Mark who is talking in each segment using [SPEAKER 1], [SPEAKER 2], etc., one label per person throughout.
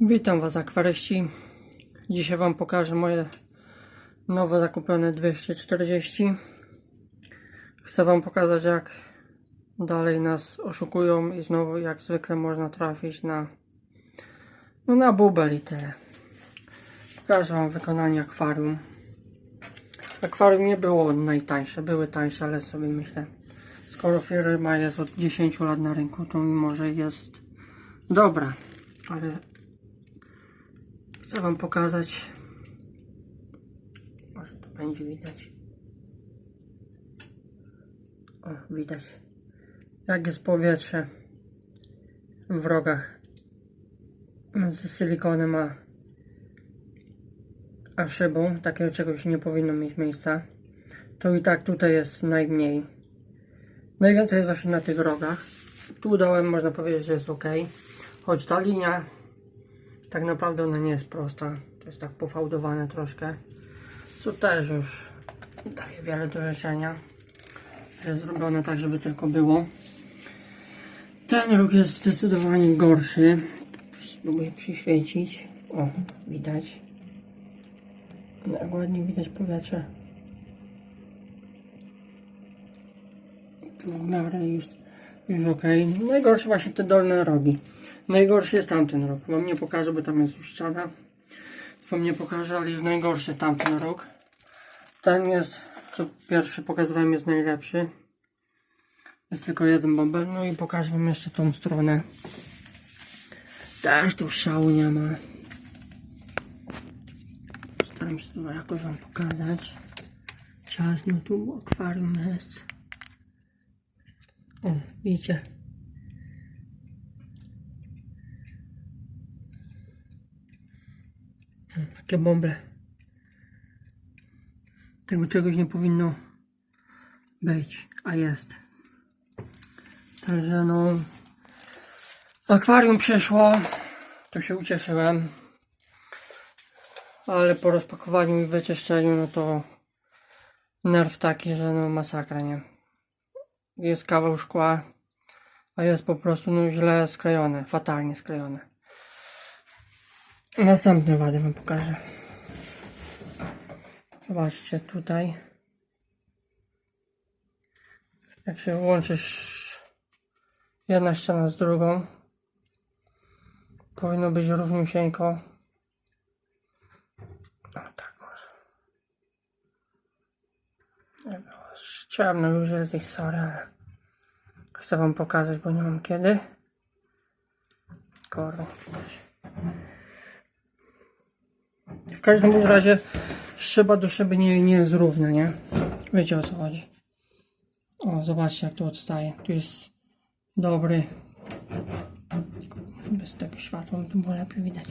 [SPEAKER 1] Witam Was akwaryści. Dzisiaj Wam pokażę moje nowo zakupione 240. Chcę Wam pokazać jak dalej nas oszukują i znowu jak zwykle można trafić na no na bubel i tyle. Pokażę Wam wykonanie akwarium. Akwarium nie było najtańsze, były tańsze, ale sobie myślę skoro firma jest od 10 lat na rynku, to mimo, że jest dobra, ale Chcę Wam pokazać. Może to będzie widać. O, widać. Jak jest powietrze w rogach między silikonem a, a szybą. Takiego czegoś nie powinno mieć miejsca. To i tak tutaj jest najmniej. Najwięcej jest właśnie na tych rogach. Tu dołem można powiedzieć, że jest ok. Choć ta linia tak naprawdę ona nie jest prosta. To jest tak pofałdowane troszkę. Co też już daje wiele do życzenia. Jest zrobione tak, żeby tylko było. Ten róg jest zdecydowanie gorszy. Spróbuję przyświecić. O, widać. Jak ładnie widać powietrze. Tu w miarę już, już ok. Najgorsze właśnie te dolne rogi. Najgorszy jest tamten rok. Wam nie pokażę, bo tam jest już ściana. Wam nie pokażę, ale jest najgorszy tamten rok. Ten jest, co pierwszy pokazywałem, jest najlepszy. Jest tylko jeden bąbel. No i pokażę wam jeszcze tą stronę. Też tu szału nie ma. Staram się to jakoś wam pokazać. Ciasno tu, bo akwarium jest. O, widzicie? Takie bąble. Tego czegoś nie powinno być, a jest. Także no. Akwarium przyszło. To się ucieszyłem. Ale po rozpakowaniu i wyczyszczeniu, no to nerw taki, że no masakra, nie? Jest kawał szkła, a jest po prostu no źle sklejone, fatalnie sklejone. Następne wady wam pokażę. Zobaczcie tutaj. Jak się łączysz jedna ściana z drugą, powinno być równiusieńko. O tak może. Nie było. Ciemno już jest sorry, ale chcę wam pokazać, bo nie mam kiedy. Kurwa, coś. W każdym razie szyba do szyby nie, nie jest równa, nie? Wiecie o co chodzi. O, zobaczcie jak tu odstaje. Tu jest dobry. Bez tego światła to było lepiej widać.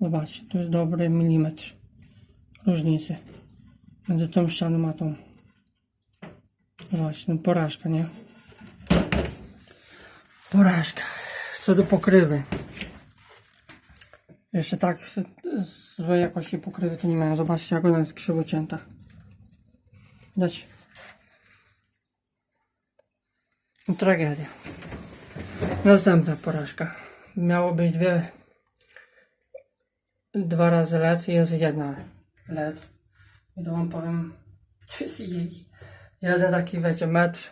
[SPEAKER 1] Zobaczcie, tu jest dobry milimetr różnicy między tą ścianą a tą. Zobaczcie, no porażka, nie? Porażka. Co do pokrywy. Jeszcze tak złej jakości pokrywy to nie mają. Zobaczcie jak ona jest krzywo cięta. Widać? Tragedia. Następna porażka. Miało być dwie dwa razy LED, jest jedna LED. I to wam powiem, to jest jej jeden taki, wiecie, metr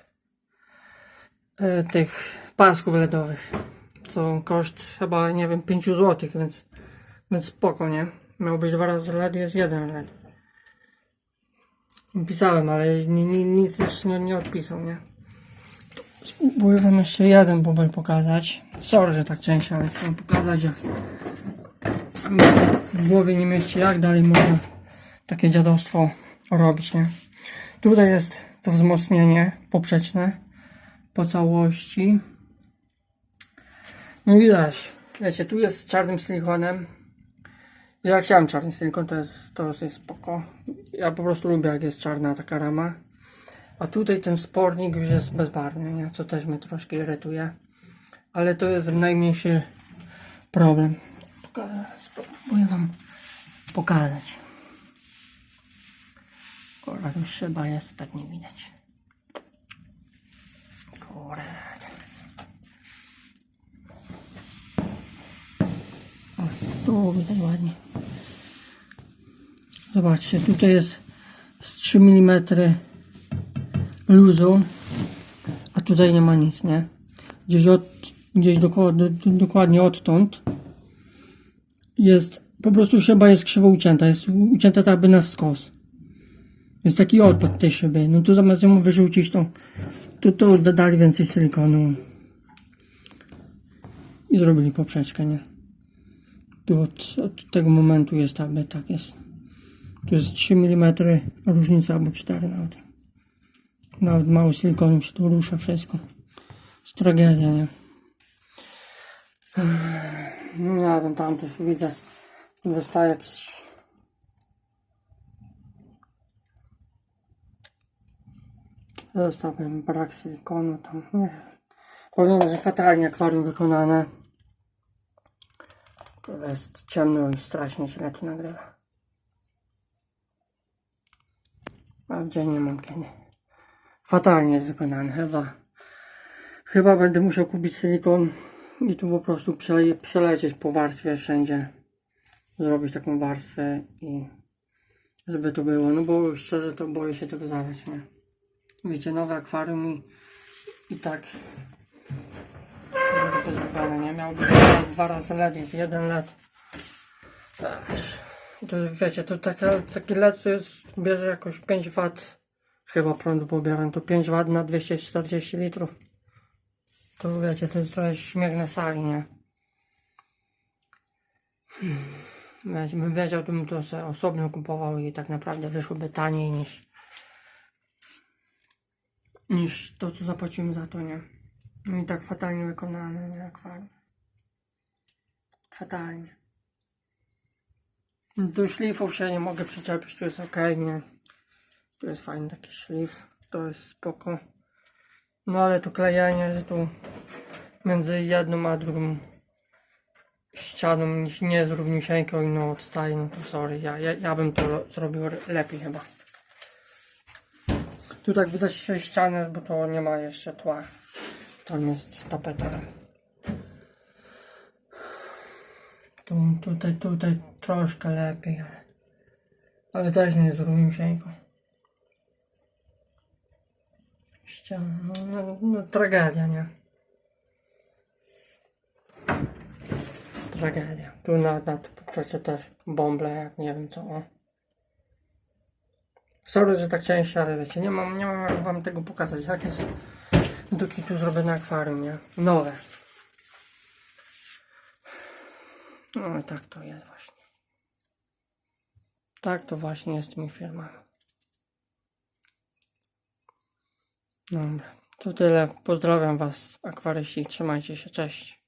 [SPEAKER 1] e, tych pasków LEDowych. Co koszt chyba, nie wiem, 5 zł, więc więc spoko, nie? Miał być dwa razy LED, jest jeden LED. Pisałem, ale ni, ni, nic jeszcze nie, nie odpisał, nie? Spróbuję wam jeszcze jeden bubel pokazać. Sorry, że tak często, ale chcę pokazać, mi w głowie nie mieści, jak dalej można takie dziadostwo robić, nie? Tutaj jest to wzmocnienie poprzeczne po całości. No i widać, wiecie, tu jest z czarnym silikonem. Ja chciałem czarny silikon, to jest, to jest spoko. Ja po prostu lubię jak jest czarna taka rama. A tutaj ten spornik już jest bezbarwny, nie? co też mnie troszkę irytuje. Ale to jest najmniejszy problem. Spróbuję wam pokazać. Kurwa, tu jest, to tak nie widać. Kurde. Tu widać ładnie. Zobaczcie, tutaj jest z 3 mm luzu, a tutaj nie ma nic, nie? Gdzieś, od, gdzieś dokładnie, dokładnie odtąd jest, po prostu szyba jest krzywo ucięta, jest ucięta tak jakby na wskos. Jest taki odpad tej szyby. No tu zamiast ją wyrzucić, to tu, dodali więcej silikonu i zrobili poprzeczkę, nie? Tu od, od tego momentu jest jakby tak jest. Tu jest 3 mm różnica albo 4 nawet. Nawet mało silikonu się tu rusza wszystko. Jest tragedia, nie? No nie wiem, tam też widzę, dostaje jakiś Zostawiam brak silikonu tam, nie wiem. Powiem, że fatalnie akwarium wykonane. To jest ciemno i strasznie źle tu nagrywa. A w dzień nie mam. Fatalnie jest wykonane, chyba. Chyba będę musiał kupić silikon i tu po prostu przele przelecieć po warstwie wszędzie. Zrobić taką warstwę i żeby to było. No bo szczerze to boję się tego zalać, nie? Wiecie, nowe akwarium i, i tak to zrobione, nie? Miałby dwa razy LED, jest jeden LED. I To wiecie, to taka, taki LED to jest, bierze jakoś 5 W chyba prądu pobieram, to 5 W na 240 litrów. To wiecie, to jest trochę śmiech na sali, nie? Hmm. Wiecie, bym wiedział, to bym to sobie osobno kupował i tak naprawdę wyszłoby taniej niż niż to, co zapłaciłem za to, nie? No i tak fatalnie wykonane, nie? Akwarium. Fatalnie. Do szlifów się nie mogę przyczepić, tu jest ok, nie? Tu jest fajny taki szlif, to jest spoko. No ale to klejenie, że tu między jedną a drugą ścianą nie jest równiusieńko i no odstaje, no to sorry, ja, ja, ja bym to ro- zrobił lepiej chyba. Tu tak widać się ściany, bo to nie ma jeszcze tła. Tam jest tapeta. Tu, tutaj, tutaj troszkę lepiej, ale, ale też nie jest równiusieńko. Ściana, no, no, no tragedia, nie? Tragedia. Tu nad, nad przecież też bąble, jak nie wiem co. O. Sorry, że tak cięższe, ale wiecie, nie mam, nie mam jak wam tego pokazać, jak jest do kitu zrobione akwarium, nie? Nowe. No i tak to jest właśnie. Tak to właśnie jest z tymi firmami. Dobra, to tyle. Pozdrawiam was, akwaryści. Trzymajcie się, cześć.